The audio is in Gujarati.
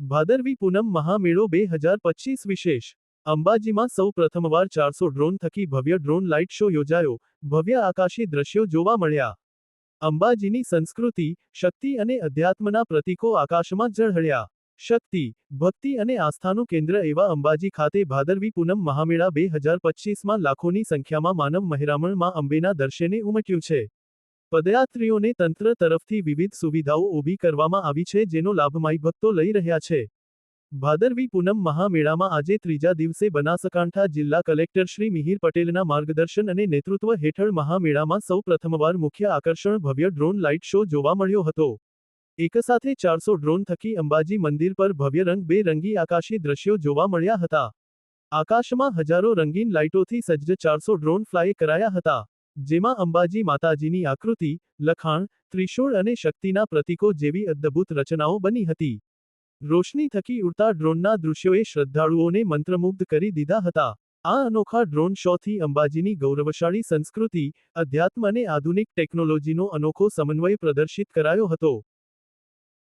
ભાદરવી પૂનમ મહામેળો બે હજાર પચીસ વિશેષ. અંબાજીમાં સૌ પ્રથમવાર ચારસો ડ્રોન થકી ભવ્ય ડ્રોન લાઇટ શો યોજાયો. ભવ્ય આકાશી દ્રશ્યો જોવા મળ્યા. અંબાજીની સંસ્કૃતિ, શક્તિ અને અધ્યાત્મના પ્રતીકો આકાશમાં ઝળહળ્યા. શક્તિ, ભક્તિ અને આસ્થાનું કેન્દ્ર એવા અંબાજી ખાતે ભાદરવી પૂનમ મહામેળા બે હજાર પચીસમાં લાખોની સંખ્યામાં માનવ મહેરામણમાં અંબેના દર્શને ઉમટ્યું છે. પદયાત્રીઓને તંત્ર તરફથી વિવિધ સુવિધાઓ ઊભી કરવામાં આવી છે, જેનો લાભ માઈ ભક્તો લઈ રહ્યા છે. ભાદરવી પૂનમ મહામેળામાં આજે ત્રીજા દિવસે બનાસકાંઠા જિલ્લા કલેક્ટર શ્રી મિહિર પટેલના માર્ગદર્શન અને નેતૃત્વ હેઠળ મહામેળામાં સૌ પ્રથમવાર મુખ્ય આકર્ષણ ભવ્ય ડ્રોન લાઇટ શો જોવા મળ્યો હતો. એકસાથે ચારસો ડ્રોન થકી અંબાજી મંદિર પર ભવ્ય રંગ બેરંગી આકાશી દ્રશ્યો જોવા મળ્યા હતા. આકાશમાં હજારો રંગીન લાઇટોથી સજ્જ ચારસો ડ્રોન ફ્લાય કરાયા હતા. જેમાં અંબાજી માતાજીની આકૃતિ, લખાણ, ત્રિશૂળ અને શક્તિના પ્રતીકો જેવી અદ્ભુત રચનાઓ બની હતી. રોશની થકી ઉડતા ડ્રોનના દૃશ્યોએ શ્રદ્ધાળુઓને મંત્રમુગ્ધ કરી દીધા હતા. આ અનોખા ડ્રોન શોથી અંબાજીની ગૌરવશાળી સંસ્કૃતિ, અધ્યાત્મ અને આધુનિક ટેકનોલોજીનો અનોખો સમન્વય પ્રદર્શિત કરાયો હતો.